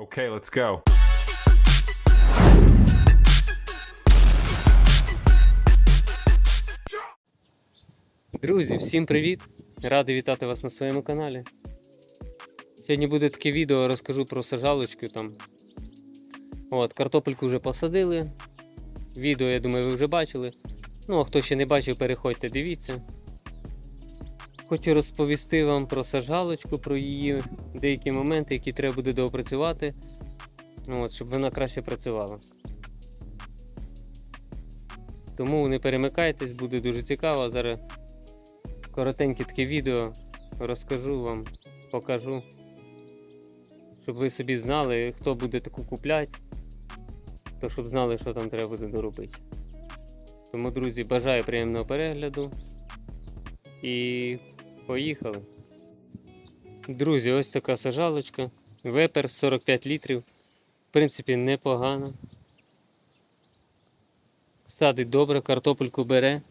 Okay, let's go. Друзі, всім привіт! Радий вітати вас на своєму каналі. Сьогодні буде таке відео, розкажу про сажалочку там. От, картопельку вже посадили. Відео, я думаю, ви вже бачили. Ну, а хто ще не бачив, переходьте, дивіться. Хочу розповісти вам про сажалочку, про її деякі моменти, які треба буде доопрацювати, от, щоб вона краще працювала. Тому не перемикайтесь, буде дуже цікаво. Зараз коротеньке таке відео розкажу вам, покажу, щоб ви собі знали, хто буде таку купляти, то щоб знали, що там треба буде доробити. Тому, друзі, бажаю приємного перегляду і поїхали. Друзі, ось така сажалочка. Вепер 45 літрів. В принципі, непогано. Садить добре, картопельку бере.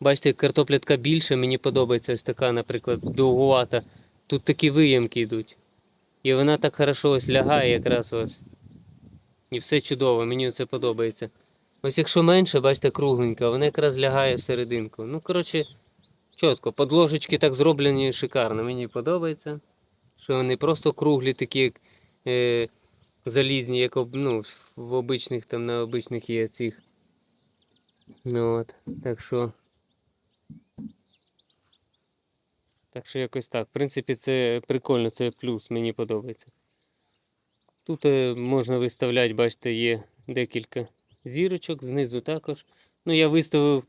Бачите, картопля така більша, мені подобається ось така, наприклад, довгувата. Тут такі виємки йдуть. І вона так хорошо ось лягає якраз ось. І все чудово, мені це подобається. Ось якщо менше, бачите, кругленька, вона якраз лягає всерединку. Ну, коротше, чітко. Подложечки так зроблені шикарно. Мені подобається. Що вони просто круглі, такі е, залізні, як ну, в обичних там на обичних є цих. Ну от. Так що. Так що якось так. В принципі, це прикольно, це плюс, мені подобається. Тут е, можна виставляти, бачите, є декілька зірочок, знизу також. Ну, я виставив,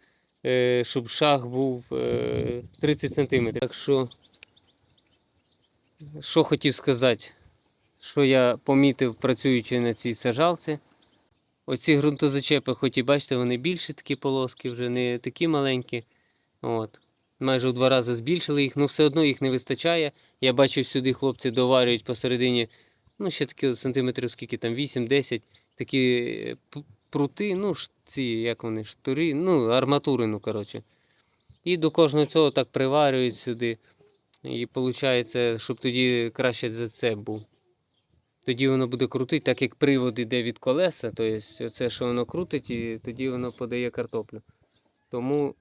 щоб шаг був е, 30 см. Так що, що хотів сказати, що я помітив, працюючи на цій сажалці. Оці ґрунтозачепи, хоч і бачите, вони більші такі полоски, вже не такі маленькі. От майже в два рази збільшили їх, але все одно їх не вистачає. Я бачив, сюди хлопці доварюють посередині, ну, ще такі сантиметрів, скільки там, 8-10, такі е, прути, ну, ці, як вони, штури, ну, арматури, ну, коротше. І до кожного цього так приварюють сюди. І виходить, щоб тоді краще зацеп був. Тоді воно буде крутити, так як привод іде від колеса, тобто оце, що воно крутить, і тоді воно подає картоплю. Тому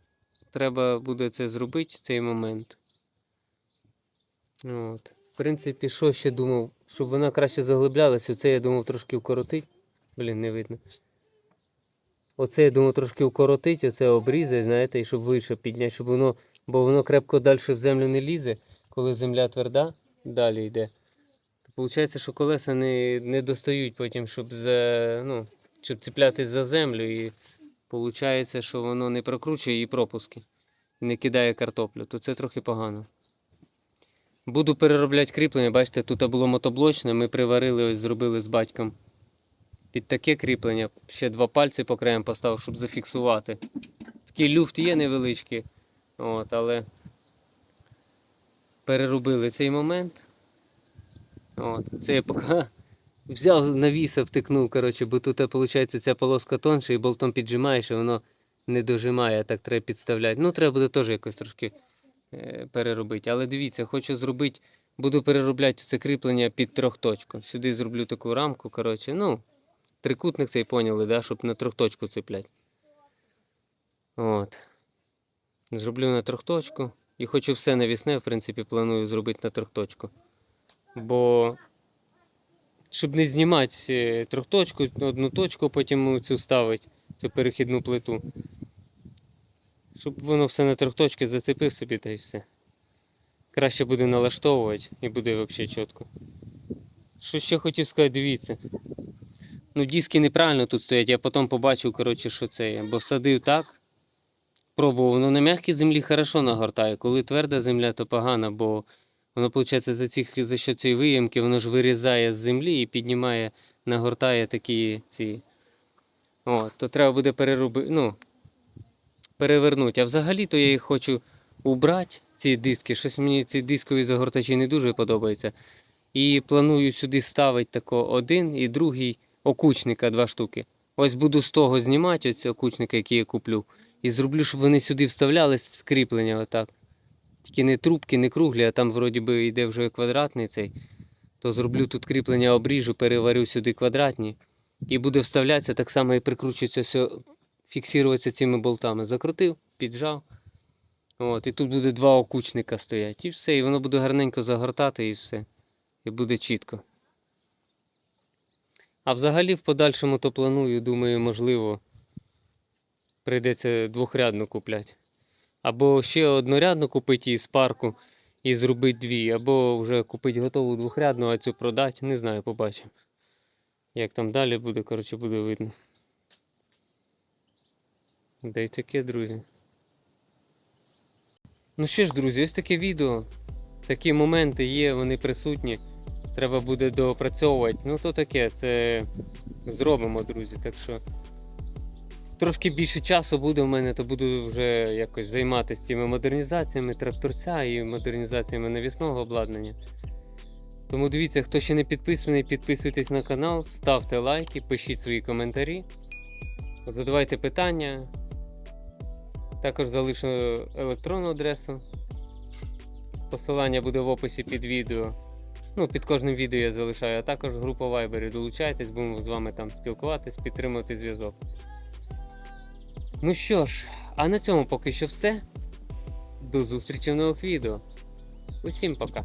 треба буде це зробити в цей момент. От. В принципі, що ще думав, щоб вона краще заглиблялась, оце я думав трошки укоротить. Блін, не видно. Оце я думав трошки укоротить, оце обрізати, знаєте, і щоб вище підняти, щоб воно, бо воно крепко далі в землю не лізе, коли земля тверда, далі йде. Виходить, що колеса не, не достають потім, щоб за, ну, щоб цеплятись за землю і Получається, що воно не прокручує і пропуски, не кидає картоплю, то це трохи погано. Буду переробляти кріплення, бачите, тут було мотоблочне, ми приварили, ось зробили з батьком. Під таке кріплення, ще два пальці по краям поставив, щоб зафіксувати. Такий люфт є невеличкий, от, але переробили цей момент. От, це я поки Взяв навіса, втикнув, коротше, бо тут, виходить, ця полоска тонша і болтом піджимаєш, і воно не дожимає, так треба підставляти. Ну, треба буде теж якось трошки е, переробити. Але дивіться, хочу зробити, буду переробляти це кріплення під трьохточку. Сюди зроблю таку рамку, коротше, ну, трикутник цей поняли, да, щоб на трьохточку цепляти. От. Зроблю на трьохточку. І хочу все навісне, в принципі, планую зробити на трьохточку. Бо щоб не знімати е, трьохточку, одну точку, потім цю ставити, цю перехідну плиту. Щоб воно все на трьохточки зацепив собі та й все. Краще буде налаштовувати і буде взагалі чітко. Що ще хотів сказати, дивіться. Ну, диски неправильно тут стоять, я потім побачив, коротше, що це є. Бо всадив так. Пробував, воно на м'якій землі хорошо нагортає. Коли тверда земля, то погано, бо Воно, виходить, за, цих, за що цієї виємки, воно ж вирізає з землі і піднімає, нагортає такі ці. О, то треба буде переробити, ну, перевернути. А взагалі-то я їх хочу убрати, ці диски. Щось мені ці дискові загортачі не дуже подобаються. І планую сюди ставити тако один і другий окучника два штуки. Ось буду з того знімати, оці окучника, який я куплю. І зроблю, щоб вони сюди вставляли скріплення отак. Тільки не трубки, не круглі, а там вроді би йде вже квадратний цей. то зроблю тут кріплення, обріжу, переварю сюди квадратні. І буде вставлятися так само і прикручується все, фіксуватися цими болтами. Закрутив, піджав. От, і тут буде два окучника стоять. І все, і воно буде гарненько загортати і все. І буде чітко. А взагалі в подальшому то планую, думаю, можливо, прийдеться двохрядну купляти. Або ще однорядну купити із парку і зробити дві, або вже купити готову двохрядну, а цю продати. Не знаю, побачимо. Як там далі буде, коротше, буде видно. Да й таке, друзі. Ну що ж, друзі, ось таке відео. Такі моменти є, вони присутні. Треба буде доопрацьовувати. Ну то таке, це зробимо, друзі. Так що трошки більше часу буде в мене, то буду вже якось займатися цими модернізаціями тракторця і модернізаціями навісного обладнання. Тому дивіться, хто ще не підписаний, підписуйтесь на канал, ставте лайки, пишіть свої коментарі, задавайте питання. Також залишу електронну адресу. Посилання буде в описі під відео. Ну, під кожним відео я залишаю, а також група Viber. Долучайтесь, будемо з вами там спілкуватись, підтримувати зв'язок. Ну що ж, а на цьому поки що все. До зустрічі в нових відео. Усім пока.